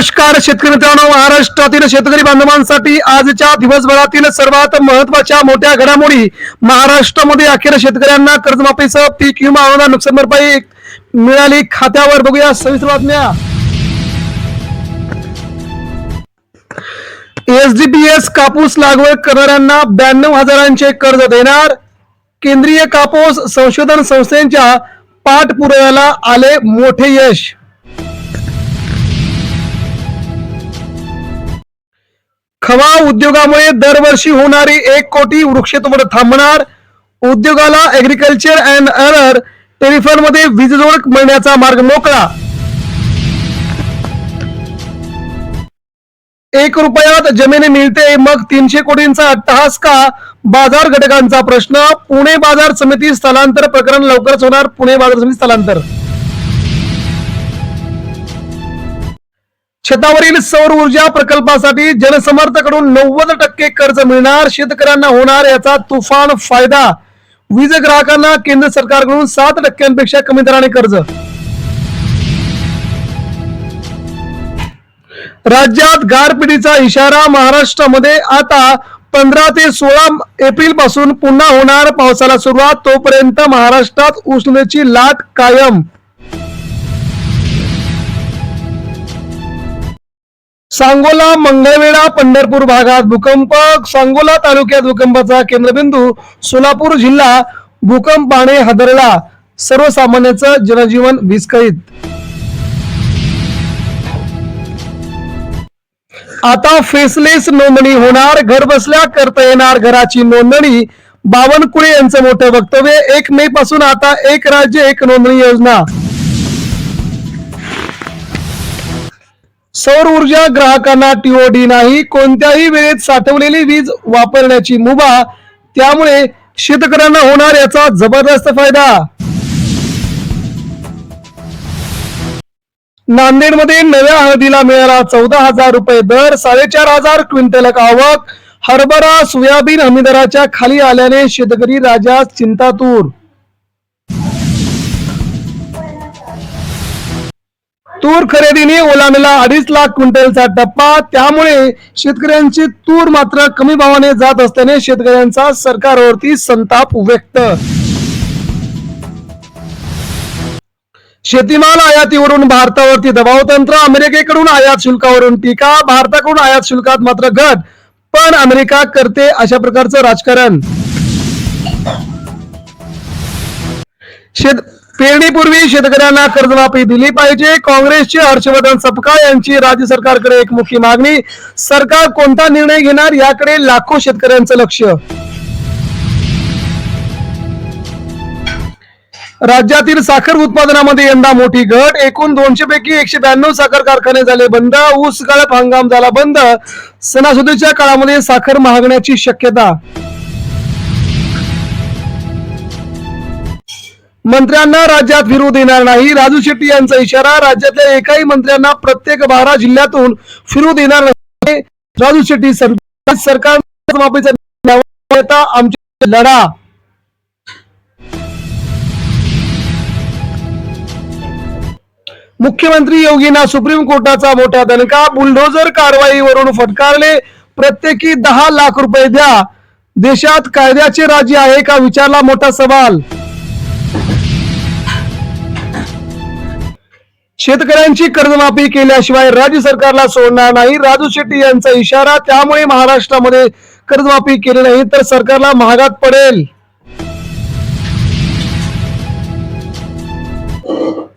नमस्कार शेतकरी मित्रांनो महाराष्ट्रातील शेतकरी बांधवांसाठी आजच्या दिवसभरातील सर्वात महत्त्वाच्या मोठ्या घडामोडी. महाराष्ट्रामध्ये अखेर शेतकऱ्यांना कर्जमाफीसह पीक विमा अनुदान नुकसान भरपाई मिळाली. खात्यावर बघूया सविस्तर बातम्या. एसडीपीएस कापूस लागवड करणाऱ्यांना ब्याण्णव हजारांचे कर्ज देणार. केंद्रीय कापूस संशोधन संस्थेच्या पाठपुराव्याला आले मोठे यश. खवा उद्योगामुळे दरवर्षी होणारी एक कोटी वृक्षतोड थांबणार. उद्योगाला ऍग्रिकल्चर अँड अरर टेलिफोनमध्ये वीजजोड मिळण्याचा मार्ग मोकळा. एक रुपयात जमीन मिळते मग तीनशे कोटींचा अट्टहास का? बाजार घटकांचा प्रश्न. पुणे बाजार समिती स्थलांतर प्रकरण लवकरच होणार. पुणे बाजार समिती स्थलांतर शेतावरील सौर ऊर्जा प्रकल्पासाठी जनसमर्थकडून नव्वद टक्के कर्ज मिळणार शेतकऱ्यांना होणार याचा तुफान फायदा. वीज ग्राहकांना केंद्र सरकारकडून सात टक्क्यांपेक्षा कमी दराने कर्ज. राज्यात गारपिटीचा इशारा महाराष्ट्रामध्ये आता पंधरा ते सोळा एप्रिलपासून पुन्हा होणार पावसाला सुरुवात तोपर्यंत महाराष्ट्रात उष्णतेची लाट कायम. सांगोला मंगळवेढा पंढरपूर भागात भूकंप सांगोला तालुक्यात भूकंपाचा केंद्रबिंदू सोलापूर जिल्हा भूकंपाने हादरला सर्वसामान्याचं जनजीवन विस्कळीत. आता फेसलेस नोंदणी होणार घर बसल्या करता येणार घराची नोंदणी. बावनकुळे यांचं मोठं वक्तव्य एक मे पासून आता एक राज्य एक नोंदणी योजना. सौर ऊर्जा ग्राहकांना टीओडी नाही कोणत्याही वेळेत साठवलेली वीज वापरण्याची मुभा त्यामुळे शेतकऱ्यांना होणार याचा जबरदस्त फायदा. नांदेडमध्ये नव्या हळदीला मिळाला चौदा हजार रुपये दर साडेचार हजार क्विंटल आवक हरभरा सोयाबीन हमी दराच्या खाली आल्याने शेतकरी राजा चिंतातूर तूर खरेदीने ओलांडला. अडीच लाख क्विंटलचा टप्पा. त्यामुळे शेतकऱ्यांची तूर मात्र कमी भावाने जात असल्याने शेतकऱ्यांचा सरकारवरती संताप व्यक्त. शेतीमाल आयातीवरून भारतावरती दबाव तंत्र. अमेरिकेकडून आयात शुल्कावरून टीका. भारताकडून आयात शुल्कात मात्र घट. पण अमेरिका करते अशा प्रकारचं राजकारण. शेत पेरणीपूर्वी शेतकऱ्यांना कर्जमाफी दिली पाहिजे. काँग्रेसचे हर्षवर्धन सपकाळ यांची राज्य सरकारकडे एक मुख्य मागणी. सरकार कोणता निर्णय घेणार याकडे लाखो शेतकऱ्यांचं लक्ष. राज्यातील साखर उत्पादनामध्ये यंदा मोठी घट. एकूण दोनशे पैकी एकशे ब्याण्णव साखर कारखाने झाले बंद. ऊस गाळप हंगाम झाला बंद. सणासुदीच्या काळामध्ये साखर महागण्याची शक्यता. मंत्र्यांना राज्यात फिरू देणार नाही. राजू शेट्टी यांचा इशारा राज्यातल्या एकाही मंत्र्यांना प्रत्येक बारा जिल्ह्यातून फिरू देणार नाही. राजू शेट्टी सरकार सरकार आमच्या लढा. मुख्यमंत्री योगींना सुप्रीम कोर्टाचा मोठा दणका बुलडोजर कारवाईवरून फटकारले. प्रत्येकी दहा लाख रुपये द्या. देशात कायद्याचे राज्य आहे का? विचारला मोठा सवाल. शेतकऱ्यांची कर्जमाफी केल्याशिवाय राज्य सरकारला सोडणार नाही. राजू शेट्टी यांचा इशारा त्यामुळे महाराष्ट्रामध्ये कर्जमाफी केली नाही तर सरकारला महागात पडेल.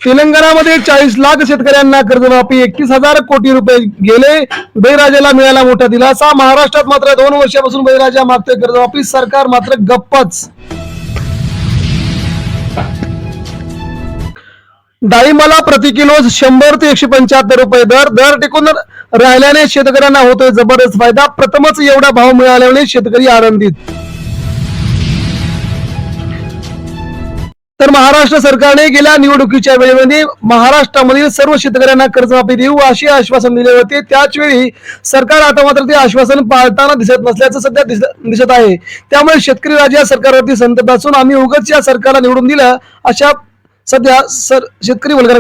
तेलंगणामध्ये चाळीस लाख शेतकऱ्यांना कर्जमाफी एकतीस हजार कोटी रुपये गेले. बैराजाला मिळाला मोठा दिलासा. महाराष्ट्रात मात्र दोन वर्षापासून बैराजा मागतोय कर्जमाफी. सरकार मात्र गप्पच. डाळिंबाला प्रति किलो शंभर ते एकशे पंच्याहत्तर रुपये दर. दर टिकून राहिल्याने शेतकऱ्यांना होतोय जबरदस्त फायदा. प्रथमच एवढा भाव मिळाल्याने शेतकरी आनंदित. तर महाराष्ट्र सरकारने गेल्या निवडणुकीच्या वेळेमध्ये महाराष्ट्रामधील सर्व शेतकऱ्यांना कर्जमाफी देऊ असे आश्वासन दिले होते. त्याच वेळी सरकार आता मात्र ते आश्वासन पाळताना दिसत नसल्याचं सध्या दिसत आहे. त्यामुळे शेतकरी राजा सरकारवरती संतप्त असून आम्ही उगाच या सरकारला निवडून दिलं अशा सध्या सर शेतकरी वर्गाला